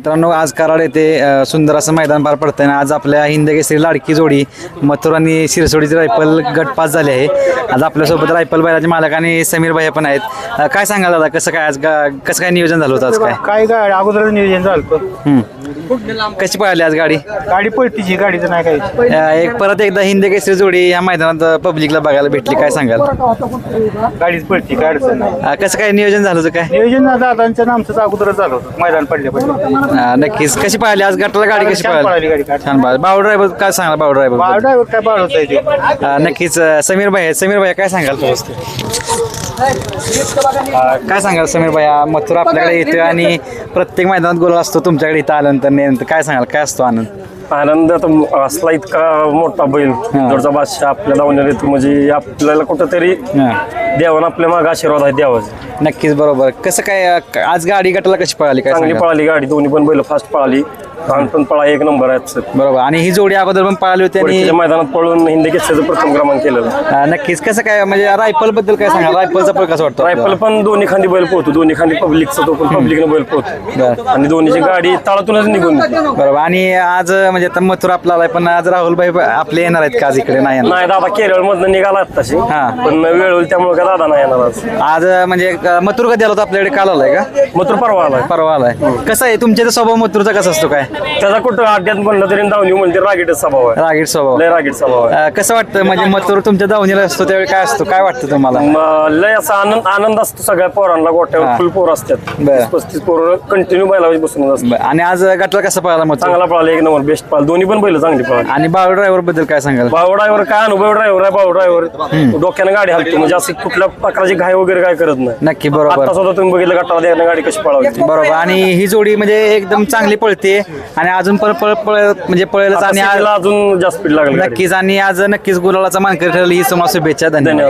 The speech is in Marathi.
मित्रांनो आज कराड येथे सुंदर असं मैदान पार पडतंय आणि आज आपल्या हिंद केसरी लाडकी जोडी मथुर आणि शिरसोडीची रायफल गट पास झाले आहे. आज आपल्यासोबत रायफल बैलाचे मालक आणि समीर भाई पण आहेत. काय सांगाल दादा कसं काय आज कसं काय नियोजन झालं होतं आज काय? काय गाडी अगोदरच नियोजन झालं होतं. कशी पळाली आज गाडी? गाडी पळतीची गाडीचं नाही काही. अ, एक परत एकदा हिंद केसरी जोडी या मैदानात पब्लिकला बघायला भेटली काय सांगाल? गाडीच पळती काय अडचण नाही. अ, कसं काय नियोजन झालं होतं काय? नियोजन दादांचं आणि आमचं अगोदरच झालं होतं मैदान पडल्या अ, नक्कीच. कशी पळाली? आज गटाला गाडी कशी छान पळाली? पळाली गाडी काय छान पळाली. बावड ड्रायव्हर काय सांगा बावड ड्रायव्हर ड्रायव्हर काय बाळ होता नक्कीच. अ, समीर भाई आहेत. समीर भाई काय सांगाल अ, काय सांगाल समीर भाई? मथुर आपल्याकडे येतो आणि प्रत्येक मैदानात गोल असतो. तुमच्याकडे इथं आल्यानंतर नेनंतर काय सांगाल? काय असतो आनंद? आनंद आता असला इतका मोठा बैल. जोडचा बादशाह आपल्या धावण्यात येतो. म्हणजे आपल्याला कुठंतरी. देवानं आपल्या मागे आशीर्वाद आहे देवाचे. नक्कीच बरोबर. कसं काय अ, आज गाडी गटाला कशी पळाली काय चांगली सांगाल? पळाली गाडी. दोन्ही पण बैल फास्ट पळाली. लहान पण पळा एक नंबर आहे बरोबर. आणि ही जोडी अगोदर पण पळाली होती आणि मैदानात पळून हिंदी केसरीचं प्रथम क्रमांक केलेला. अ, नक्कीच. कसं काय म्हणजे रायफलबद्दल काय सांगाल? रायफलचा पण कसं वाटतं रायफल पण दोन्ही खांदी बैल पोहतो दोन्ही खांदी पब्लिकचा तो पण पब्लिकनं बैल पोहतो बरं. आणि दोन्हीची गाडी तळातूनच निघून. बरोबर. आणि आज अ, म्हणजे आता मथुर आपला आलाय पण आज राहुल भाई आपले येणार आहेत का आज इकडे? नाही येणार. नाही दादा केरळ मधनं निघाला तशी. हा. पण वेळ होईल त्यामुळे काय दादा नाही येणार आज? आज अ, म्हणजे अ, मथुर कधी आला होता? आपल्याकडे काल आलाय का? मग तर परवा आलाय. परवा आलाय. कसं आहे? तुमच्या इथं स्वभाव मथुरचा कसा असतो काय? त्याचा कुठं अड्ड्यात म्हणलं तरी धावणी म्हणते रागीटच स्वभाव आहे. रागीट स्वभाव. लय रागीट स्वभाव आहे. अ, कसं वाटतं? म्हणजे मथुर तुमच्या दावणीला असतो त्यावेळी काय असतो? काय वाटतं तुम्हाला? म- लय असा आनंद आनंद असतो सगळ्या पोरांना हा. गोट्यावर फुल पोर असतात. बरं. पस्तीस पोरं कंटिन्यू बैलावर बसून असतात. बरं. आणि आज गटला कसं पळाला मथुर? चांगला पळाला एक नंबर बेस्ट पळाला दोन्ही पण बैल चांगली पळाली आणि बाळ ड्रायव्हरबद्दल काय सांगाल? भाऊ ड्रायव्हर काय अनुभव ड्रायव्हर आहे भाऊ ड्रायव्हर डोक्यानं गाडी हलतो म्हणजे असं कुठल्या प्रकारची घाई वगैरे काय करत नाही. नक्की बरोबर. आता तुम्ही बघितलं गटाला द्यायला गाडी कशी पळावली बरोबर. आणि ही जोडी म्हणजे एकदम चांगली पळते आणि अजून पण पळ पळ म्हणजे पळेलच आणि आज अजून जास्त स्पीड लागली गाडी. नक्कीच. आणि आज नक्कीच गुलालाचा मानकरी ठरली ही तुम्हाला शुभेच्छा धन्यवाद.